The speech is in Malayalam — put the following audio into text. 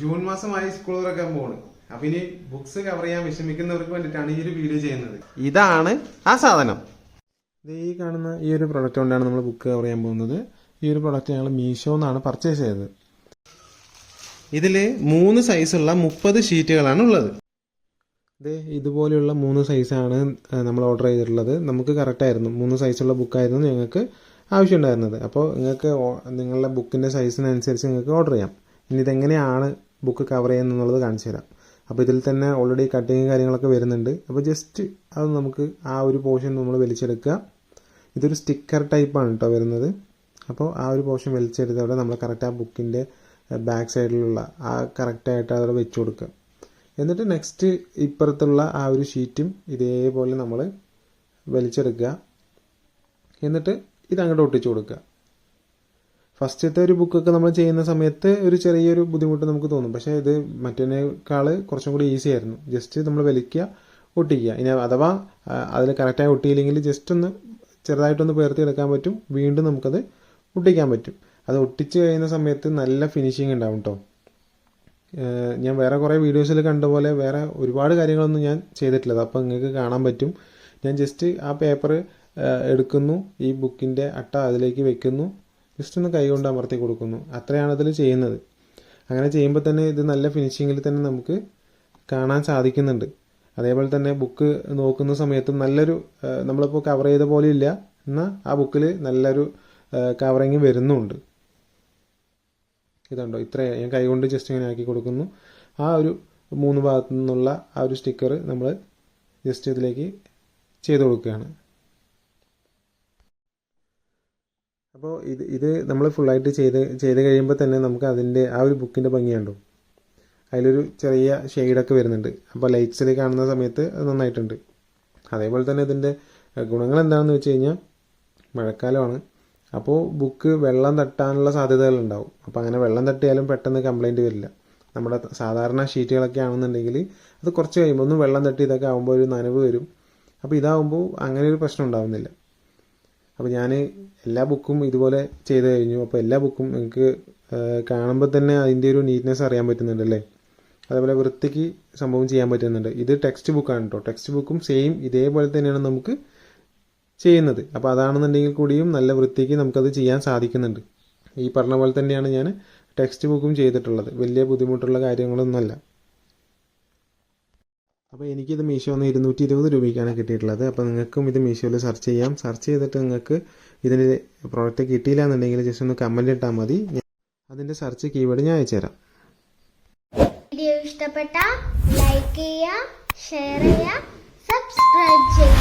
ജൂൺ മാസമായി സ്കൂൾ തുറക്കാൻ പോണ്. അപ്പൊ ഇനി ബുക്സ് കവർ ചെയ്യാൻ വിഷമിക്കുന്നവർക്ക് വേണ്ടിയിട്ടാണ് ഈ ഒരു വീഡിയോ ചെയ്യുന്നത്. ഇതാണ് ആ സാധനം. ഈ കാണുന്ന ഈ ഒരു പ്രൊഡക്റ്റ് കൊണ്ടാണ് നമ്മൾ ബുക്ക് കവർ ചെയ്യാൻ പോകുന്നത്. ഈ ഒരു പ്രൊഡക്റ്റ് ഞങ്ങൾ മീഷോ എന്നാണ് പർച്ചേസ് ചെയ്തത്. ഇതിൽ മൂന്ന് സൈസുള്ള മുപ്പത് ഷീറ്റുകളാണ് ഉള്ളത്. ഇത് ഇതുപോലെയുള്ള മൂന്ന് സൈസാണ് നമ്മൾ ഓർഡർ ചെയ്തിട്ടുള്ളത്. നമുക്ക് കറക്റ്റായിരുന്നു മൂന്ന് സൈസുള്ള ബുക്കായിരുന്നു ഞങ്ങൾക്ക് ആവശ്യമുണ്ടായിരുന്നത്. അപ്പോൾ നിങ്ങൾക്ക് നിങ്ങളുടെ ബുക്കിന്റെ സൈസിനനുസരിച്ച് നിങ്ങൾക്ക് ഓർഡർ ചെയ്യാം. ഇനി ഇതെങ്ങനെയാണ് ബുക്ക് കവർ ചെയ്യുന്നത് കാണിച്ചു തരാം. അപ്പോൾ ഇതിൽ തന്നെ ഓൾറെഡി കട്ടിങ് കാര്യങ്ങളൊക്കെ വരുന്നുണ്ട്. അപ്പോൾ ജസ്റ്റ് അത് നമുക്ക് ആ ഒരു പോർഷൻ നമ്മൾ വലിച്ചെടുക്കുക. ഇതൊരു സ്റ്റിക്കർ ടൈപ്പാണ് കേട്ടോ വരുന്നത്. അപ്പോൾ ആ ഒരു പോർഷൻ വലിച്ചെടുത്തവിടെ നമ്മൾ കറക്റ്റ് ആ ബുക്കിന്റെ ബാക്ക് സൈഡിലുള്ള ആ കറക്റ്റായിട്ട് അവിടെ വെച്ച് കൊടുക്കുക. എന്നിട്ട് നെക്സ്റ്റ് ഇപ്പുറത്തുള്ള ആ ഒരു ഷീറ്റും ഇതേപോലെ നമ്മൾ വലിച്ചെടുക്കുക. എന്നിട്ട് ഇത് അങ്ങോട്ട് ഒട്ടിച്ചു കൊടുക്കുക. ഫസ്റ്റത്തെ ഒരു ബുക്കൊക്കെ നമ്മൾ ചെയ്യുന്ന സമയത്ത് ഒരു ചെറിയൊരു ബുദ്ധിമുട്ട് നമുക്ക് തോന്നും. പക്ഷേ ഇത് മറ്റേനേക്കാൾ കുറച്ചും കൂടി ഈസി ആയിരുന്നു. ജസ്റ്റ് നമ്മൾ വലിക്കുക ഒട്ടിക്കുക. ഇനി അഥവാ അതിൽ കറക്റ്റായി ഒട്ടിയില്ലെങ്കിൽ ജസ്റ്റ് ഒന്ന് ചെറുതായിട്ടൊന്ന് എടുക്കാൻ പറ്റും. വീണ്ടും നമുക്കത് ഒട്ടിക്കാൻ പറ്റും. അത് ഒട്ടിച്ച് കഴിയുന്ന സമയത്ത് നല്ല ഫിനിഷിങ് ഉണ്ടാവും കേട്ടോ ഞാൻ വേറെ കുറേ വീഡിയോസിൽ കണ്ട പോലെ വേറെ ഒരുപാട് കാര്യങ്ങളൊന്നും ഞാൻ ചെയ്തിട്ടില്ല. അപ്പോൾ നിങ്ങൾക്ക് കാണാൻ പറ്റും. ഞാൻ ജസ്റ്റ് ആ പേപ്പർ എടുക്കുന്നു. ഈ ബുക്കിന്റെ അട്ട അതിലേക്ക് വെക്കുന്നു. ജസ്റ്റ് ഒന്ന് കൈ കൊണ്ട് അമർത്തി കൊടുക്കുന്നു. അത്രയാണ് അതിൽ ചെയ്യുന്നത്. അങ്ങനെ ചെയ്യുമ്പോൾ തന്നെ ഇത് നല്ല ഫിനിഷിങ്ങിൽ തന്നെ നമുക്ക് കാണാൻ സാധിക്കുന്നുണ്ട്. അതേപോലെ തന്നെ ബുക്ക് നോക്കുന്ന സമയത്തും നല്ലൊരു നമ്മളിപ്പോൾ കവർ ചെയ്ത പോലെ ഇല്ല. എന്നാൽ ആ ബുക്കിൽ നല്ലൊരു കവറിങ് വരുന്നുണ്ട്. ഇതുണ്ടോ? ഇത്ര ഞാൻ കൈകൊണ്ട് ജസ്റ്റ് ഇങ്ങനെ ആക്കി കൊടുക്കുന്നു. ആ ഒരു മൂന്ന് ഭാഗത്തു നിന്നുള്ള ആ ഒരു സ്റ്റിക്കർ നമ്മൾ ജസ്റ്റ് ഇതിലേക്ക് ചെയ്ത് കൊടുക്കുകയാണ്. അപ്പോൾ ഇത് ഇത് നമ്മൾ ഫുള്ളായിട്ട് ചെയ്ത് ചെയ്ത് കഴിയുമ്പോൾ തന്നെ നമുക്ക് അതിന്റെ ആ ഒരു ബുക്കിന്റെ ഭംഗിയുണ്ടോ അതിലൊരു ചെറിയ ഷെയ്ഡൊക്കെ വരുന്നുണ്ട്. അപ്പോൾ ലൈറ്റ്സിൽ കാണുന്ന സമയത്ത് അത് നന്നായിട്ടുണ്ട്. അതേപോലെ തന്നെ ഇതിന്റെ ഗുണങ്ങൾ എന്താണെന്ന് വെച്ച് കഴിഞ്ഞാൽ മഴക്കാലമാണ്. അപ്പോൾ ബുക്ക് വെള്ളം തട്ടാനുള്ള സാധ്യതകളുണ്ടാവും അപ്പോൾ അങ്ങനെ വെള്ളം തട്ടിയാലും പെട്ടെന്ന് കംപ്ലൈന്റ് വരില്ല. നമ്മുടെ സാധാരണ ഷീറ്റുകളൊക്കെ ആണെന്നുണ്ടെങ്കിൽ അത് കുറച്ച് കഴിയുമ്പോൾ ഒന്ന് വെള്ളം തട്ടി ഇതൊക്കെ ആകുമ്പോൾ ഒരു നനവ് വരും. അപ്പോൾ ഇതാകുമ്പോൾ അങ്ങനെ ഒരു പ്രശ്നം ഉണ്ടാവുന്നില്ല. അപ്പോൾ ഞാൻ എല്ലാ ബുക്കും ഇതുപോലെ ചെയ്ത് കഴിഞ്ഞു. അപ്പോൾ എല്ലാ ബുക്കും നിങ്ങൾക്ക് കാണുമ്പോൾ തന്നെ അതിന്റെ ഒരു നീറ്റ്നെസ് അറിയാൻ പറ്റുന്നുണ്ടല്ലേ? അതേപോലെ വൃത്തിക്ക് സംഭവം ചെയ്യാൻ പറ്റുന്നുണ്ട്. ഇത് ടെക്സ്റ്റ് ബുക്കാണ് കേട്ടോ ടെക്സ്റ്റ് ബുക്കും സെയിം ഇതേപോലെ തന്നെയാണ് നമുക്ക് ചെയ്യുന്നത്. അപ്പോൾ അതാണെന്നുണ്ടെങ്കിൽ കൂടിയും നല്ല വൃത്തിക്ക് നമുക്കത് ചെയ്യാൻ സാധിക്കുന്നുണ്ട്. ഈ പറഞ്ഞ പോലെ തന്നെയാണ് ഞാൻ ടെക്സ്റ്റ് ബുക്കും ചെയ്തിട്ടുള്ളത്. വലിയ ബുദ്ധിമുട്ടുള്ള കാര്യങ്ങളൊന്നുമല്ല. അപ്പോൾ എനിക്കിത് മീഷോന്ന് ഇരുന്നൂറ്റി ഇരുപത് രൂപയ്ക്കാണ് കിട്ടിയിട്ടുള്ളത്. അപ്പോൾ നിങ്ങൾക്കും ഇത് മീഷോയിൽ സെർച്ച് ചെയ്യാം. സെർച്ച് ചെയ്തിട്ട് നിങ്ങൾക്ക് ഇതിന്റെ പ്രോഡക്റ്റ് കിട്ടിയില്ല എന്നുണ്ടെങ്കിൽ ജസ്റ്റ് ഒന്ന് കമന്റ് ഇട്ടാൽ മതി. അതിന്റെ സെർച്ച് കീവേഡ് ഞാൻ അയച്ചുതരാം വീഡിയോ ഇഷ്ടപ്പെട്ട ലൈക്ക് ചെയ്യുക ഷെയർ ചെയ്യുക സബ്സ്ക്രൈബ് ചെയ്യുക.